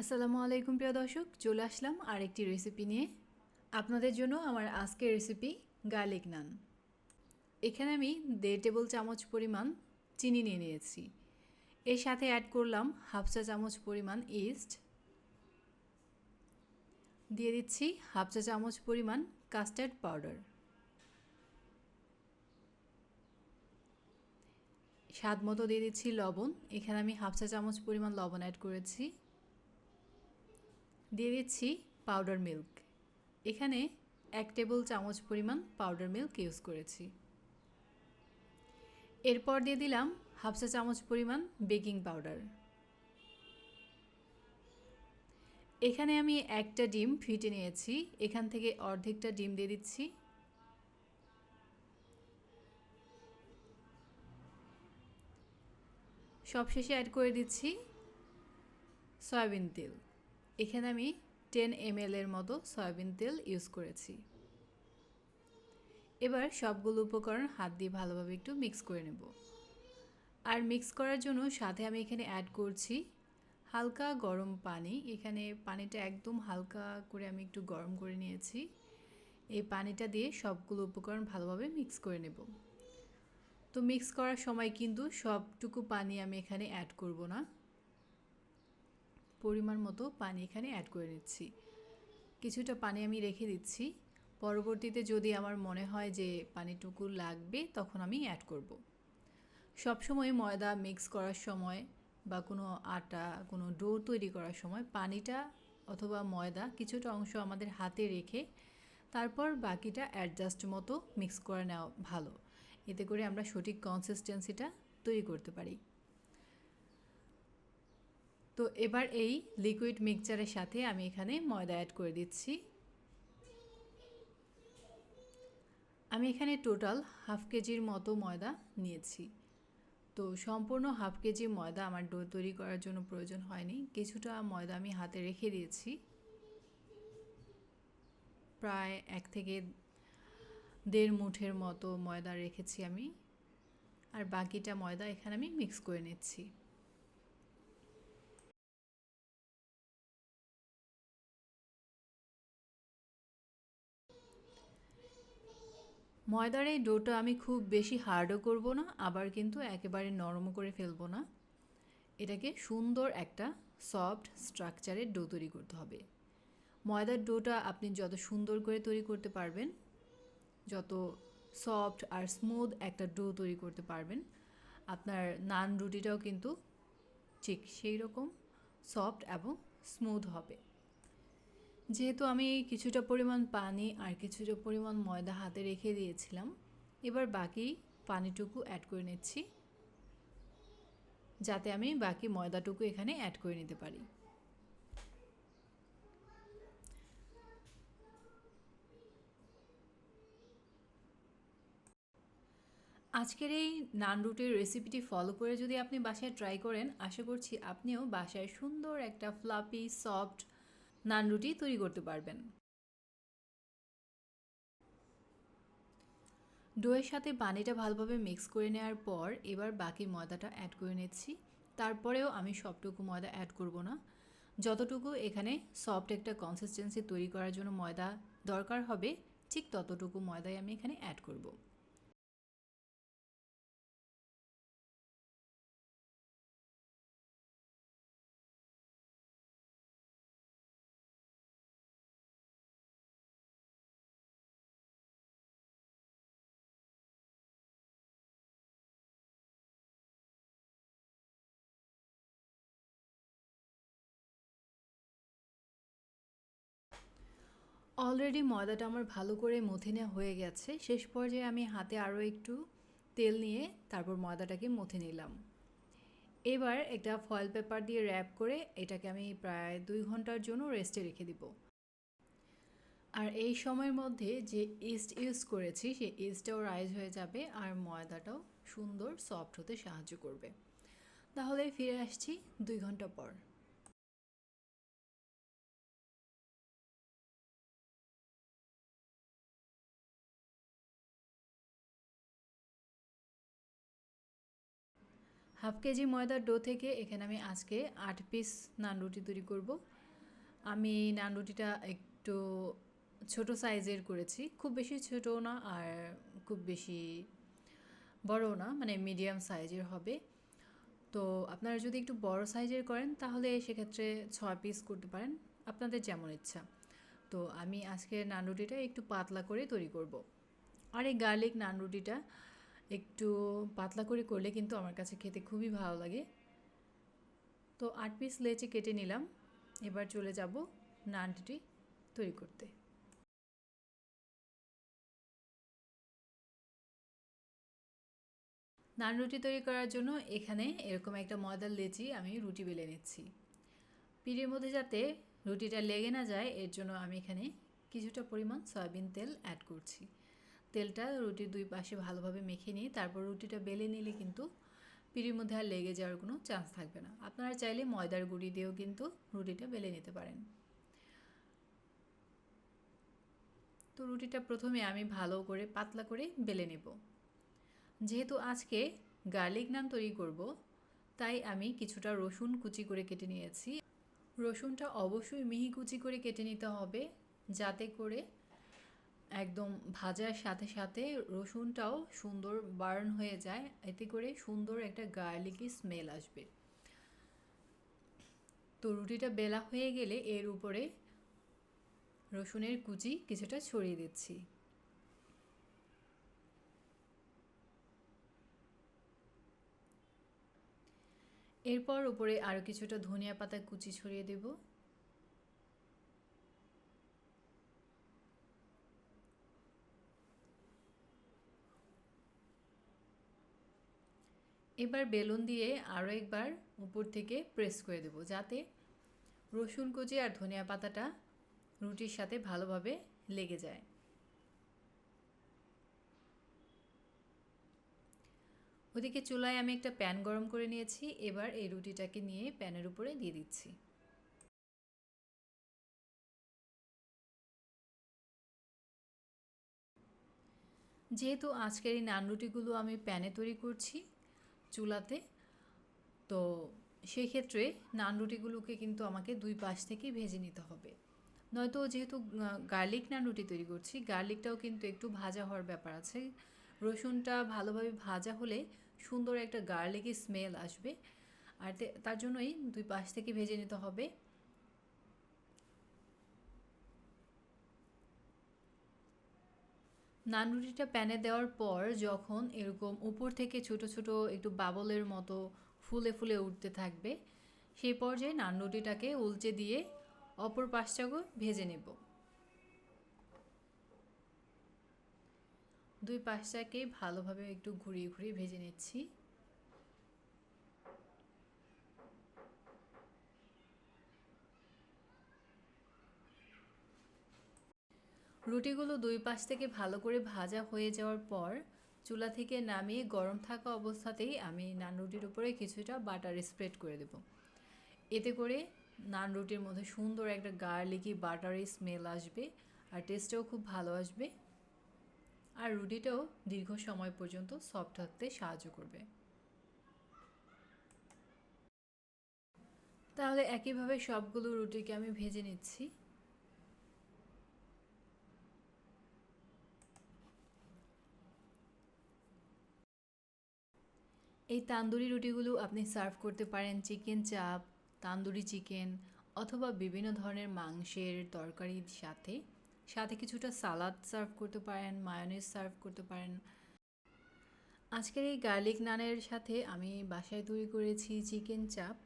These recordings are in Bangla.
আসসালামু আলাইকুম, প্রিয় দর্শক। চলে আসলাম আরেকটি রেসিপি নিয়ে। আপনাদের জন্য আমার আজকের রেসিপি গার্লিক নান এখানে আমি দেড় টেবিল চামচ পরিমাণ চিনি নিয়ে নিয়েছি। এর সাথে অ্যাড করলাম হাফ চা চামচ পরিমাণ ইস্ট দিয়ে দিচ্ছি হাফ চা চামচ পরিমাণ কাস্টার্ড পাউডার স্বাদ মতো দিয়ে দিচ্ছি লবণ। এখানে আমি হাফ চা চামচ পরিমাণ লবণ অ্যাড করেছি। দিয়ে দিচ্ছি পাউডার মিল্ক এখানে এক টেবিল চামচ পরিমাণ পাউডার মিল্ক ইউজ করেছি। এরপর দিয়ে দিলাম হাফ চা চামচ পরিমাণ বেকিং পাউডার এখানে আমি একটা ডিম ফিটে নিয়েছি। এখান থেকে অর্ধেকটা ডিম দিয়ে দিচ্ছি। সবশেষে অ্যাড করে দিচ্ছি সয়াবিন তেল। এখানে আমি টেন এম এর মতো সয়াবিন তেল ইউজ করেছি। এবার সবগুলো উপকরণ হাত দিয়ে ভালোভাবে একটু মিক্স করে নেব। আর মিক্স করার জন্য সাথে আমি এখানে অ্যাড করছি হালকা গরম পানি। এখানে পানিটা একদম হালকা করে আমি একটু গরম করে নিয়েছি। এই পানিটা দিয়ে সবগুলো উপকরণ ভালোভাবে মিক্স করে নেব। তো মিক্স করার সময় কিন্তু সবটুকু পানি আমি এখানে অ্যাড করব না। পরিমাণ মতো পানি এখানে অ্যাড করে নিচ্ছি। কিছুটা পানি আমি রেখে দিচ্ছি। পরবর্তীতে যদি আমার মনে হয় যে পানিটুকু লাগবে, তখন আমি অ্যাড করব। সবসময় ময়দা মিক্স করার সময় বা কোনো আটা, কোনো ডো তৈরি করার সময় পানিটা অথবা ময়দা কিছুটা অংশ আমাদের হাতে রেখে তারপর বাকিটা অ্যাডজাস্ট মতো মিক্স করে নেওয়া ভালো। এতে করে আমরা সঠিক কনসিস্টেন্সিটা তৈরি করতে পারি। তো এবার এই লিকুইড মিক্সচারের সাথে আমি এখানে ময়দা অ্যাড করে দিচ্ছি। আমি এখানে টোটাল হাফ কেজির মতো ময়দা নিয়েছি। তো সম্পূর্ণ হাফ কেজি ময়দা আমার ডো তৈরি করার জন্য প্রয়োজন হয়নি। কিছুটা ময়দা আমি হাতে রেখে দিয়েছি। প্রায় এক থেকে দেড় মুঠের মতো ময়দা রেখেছি আমি। আর বাকিটা ময়দা এখানে আমি মিক্স করে নিচ্ছি। ময়দার এই ডোটা আমি খুব বেশি হার্ডও করব না, আবার কিন্তু একেবারে নরম করে ফেলব না। এটাকে সুন্দর একটা সফট স্ট্রাকচারের ডো তৈরি করতে হবে। ময়দার ডোটা আপনি যত সুন্দর করে তৈরি করতে পারবেন, যত সফট আর স্মুথ একটা ডো তৈরি করতে পারবেন, আপনার নান রুটিটাও কিন্তু ঠিক সেই রকম সফট এবং স্মুথ হবে। যেহেতু আমি কিছুটা পরিমাণ পানি আর কিছুটা পরিমাণ ময়দা হাতে রেখে দিয়েছিলাম, এবার বাকি পানিটুকু অ্যাড করে নিচ্ছি, যাতে আমি বাকি ময়দাটুকু এখানে অ্যাড করে নিতে পারি। আজকের এই নান রুটির রেসিপিটি ফলো করে যদি আপনি বাসায় ট্রাই করেন, আশা করছি আপনিও বাসায় সুন্দর একটা ফ্লাপি সফট নান রুটি তৈরি করতে পারবেন। ডোয়ের সাথে পানিটা ভালোভাবে মিক্স করে নেওয়ার পর এবার বাকি ময়দাটা অ্যাড করে নিচ্ছি। তারপরেও আমি সবটুকু ময়দা অ্যাড করব না। যতটুকু এখানে সফট একটা কনসিস্টেন্সি তৈরি করার জন্য ময়দা দরকার হবে, ঠিক ততটুকু ময়দাই আমি এখানে অ্যাড করব। অলরেডি ময়দাটা আমার ভালো করে মথে নেওয়া হয়ে গেছে। শেষ পর্যায়ে আমি হাতে আরও একটু তেল নিয়ে তারপর ময়দাটাকে মথে নিলাম। এবার একটা ফয়েল পেপার দিয়ে র্যাপ করে এটাকে আমি প্রায় দুই ঘণ্টার জন্য রেস্টে রেখে দিব। আর এই সময়ের মধ্যে যে ইস্ট ইউজ করেছি সেই ইস্টটাও রাইজ হয়ে যাবে আর ময়দাটাও সুন্দর সফট হতে সাহায্য করবে। তাহলে ফিরে আসছি দুই ঘণ্টা পর। হাফ কেজি ময়দার ডো থেকে এখানে আমি আজকে আট পিস নান রুটি তৈরি করব। আমি নান রুটিটা একটু ছোট সাইজের করেছি। খুব বেশি ছোটও না আর খুব বেশি বড়ও না মানে মিডিয়াম সাইজের হবে। তো আপনারা যদি একটু বড় সাইজের করেন তাহলে সেক্ষেত্রে ছয় পিস করতে পারেন, আপনাদের যেমন ইচ্ছা। তো আমি আজকে নান রুটিটা একটু পাতলা করে তৈরি করব। আর এই গার্লিক নান রুটিটা একটু পাতলা করে করলে কিন্তু আমার কাছে খেতে খুবই ভালো লাগে। তো আট পিস লেচে কেটে নিলাম। এবার চলে যাব নান রুটি তৈরি করতে। নান রুটি তৈরি করার জন্য এখানে এরকম একটা ময়দার লেচি আমি রুটি বেলে নিচ্ছি। পিড়ির মধ্যে যাতে রুটিটা লেগে না যায়, এর জন্য আমি এখানে কিছুটা পরিমাণ সয়াবিন তেল অ্যাড করছি। তেলটা রুটির দুই পাশে ভালোভাবে মেখে নিয়ে তারপর রুটিটা বেলে নিলে কিন্তু পিড়ির মধ্যে আর লেগে যাওয়ার কোনো চান্স থাকবে না। আপনারা চাইলে ময়দার গুঁড়ি দিয়েও কিন্তু রুটিটা বেলে নিতে পারেন। তো রুটিটা প্রথমে আমি ভালো করে পাতলা করে বেলে নেব। যেহেতু আজকে গার্লিক নান তৈরি করব, তাই আমি কিছুটা রসুন কুচি করে কেটে নিয়েছি। রসুনটা অবশ্যই মিহি কুচি করে কেটে নিতে হবে, যাতে করে একদম ভাজার সাথে সাথে রসুনটাও সুন্দর বার্ন হয়ে যায়, এতে করে সুন্দর একটা গার্লিকি স্মেল আসবে। তো রুটিটা বেলা হয়ে গেলে এর উপরে রসুনের কুচি কিছুটা ছড়িয়ে দিচ্ছি। এরপর উপরে আরও কিছুটা ধনিয়া পাতা কুচি ছড়িয়ে দেব। এবার বেলুন দিয়ে আরও একবার উপর থেকে প্রেস করে দেব, যাতে রসুন কুচি আর ধনিয়া পাতাটা রুটির সাথে ভালোভাবে লেগে যায়। ওদিকে চুলায় আমি একটা প্যান গরম করে নিয়েছি, এবার এই রুটিটাকে নিয়ে প্যানের উপরে দিয়ে দিচ্ছি। যেহেতু আজকের এই নান রুটিগুলো আমি প্যানে তৈরি করছি চুলাতে। তো সেই ক্ষেত্রে নান রুটিগুলোকে কিন্তু আমাকে দুই পাশ থেকেই ভেজে নিতে হবে। নয়তো যেহেতু গার্লিক নান রুটি তৈরি করছি, গার্লিকটাও কিন্তু একটু ভাজা হওয়ার ব্যাপার আছে। রসুনটা ভালোভাবে ভাজা হলে সুন্দর একটা গার্লিকের স্মেল আসবে। আর তার জন্যই দুই পাশ থেকে ভেজে নিতে হবে। নান রুটিটা প্যানে দেওয়ার পর যখন এরকম উপর থেকে ছোট ছোট একটু বাবলের মতো ফুলে ফুলে উঠতে থাকবে সেই পর্যায়ে নানরুটিটাকে উলচে দিয়ে অপর পাশটাকে ভেজে নেব। দুই পাশটাকে ভালোভাবে একটু ঘুরিয়ে ঘুরিয়ে ভেজে নিচ্ছি। রুটিগুলো দুই পাশ থেকে ভালো করে ভাজা হয়ে যাওয়ার পর চুলা থেকে নামিয়ে গরম থাকা অবস্থাতেই আমি নান রুটির উপরে কিছুটা বাটার স্প্রেড করে দেব। এতে করে নান রুটির মধ্যে সুন্দর একটা গার্লিকি বাটারি স্মেল আসবে আর টেস্টটাও খুব ভালো আসবে আর রুটিটাও দীর্ঘ সময় পর্যন্ত সফট থাকতে সাহায্য করবে। তাহলে একইভাবে সবগুলো রুটিকে আমি ভেজে নিচ্ছি। এই তান্দুরি রুটিগুলো আপনি সার্ভ করতে পারেন চিকেন চাপ, তান্দুরি চিকেন অথবা বিভিন্ন ধরনের মাংসের তরকারির সাথে। সাথে কিছুটা সালাদ সার্ভ করতে পারেন, মায়োনিজ সার্ভ করতে পারেন। আজকের এই গার্লিক নানের সাথে আমি বাসায় তৈরি করেছি চিকেন চাপ।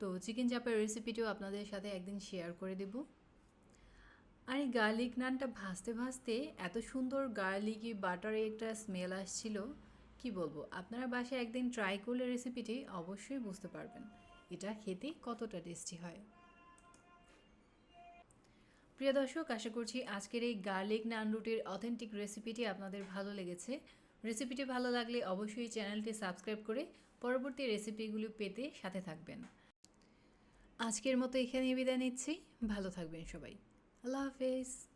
তো চিকেন চাপের রেসিপিটিও আপনাদের সাথে একদিন শেয়ার করে দেব। আর এই গার্লিক নানটা ভাজতে ভাজতে এত সুন্দর গার্লিকি বাটারে একটা স্মেল আসছিল কি বলব? আপনারা বাসায় একদিন ট্রাই করলে রেসিপিটি অবশ্যই বুঝতে পারবেন। এটা খেতে কতটা টেস্টি হয়। প্রিয় দর্শক, আশা করছি আজকের এই গার্লিক নান রুটির অথেন্টিক রেসিপিটি আপনাদের ভালো লেগেছে। রেসিপিটি ভালো লাগলে অবশ্যই চ্যানেলটি সাবস্ক্রাইব করে পরবর্তী রেসিপিগুলো পেতে সাথে থাকবেন। আজকের মতো এখানেই বিদায় নিচ্ছি। ভালো থাকবেন সবাই। আল্লাহ হাফেজ।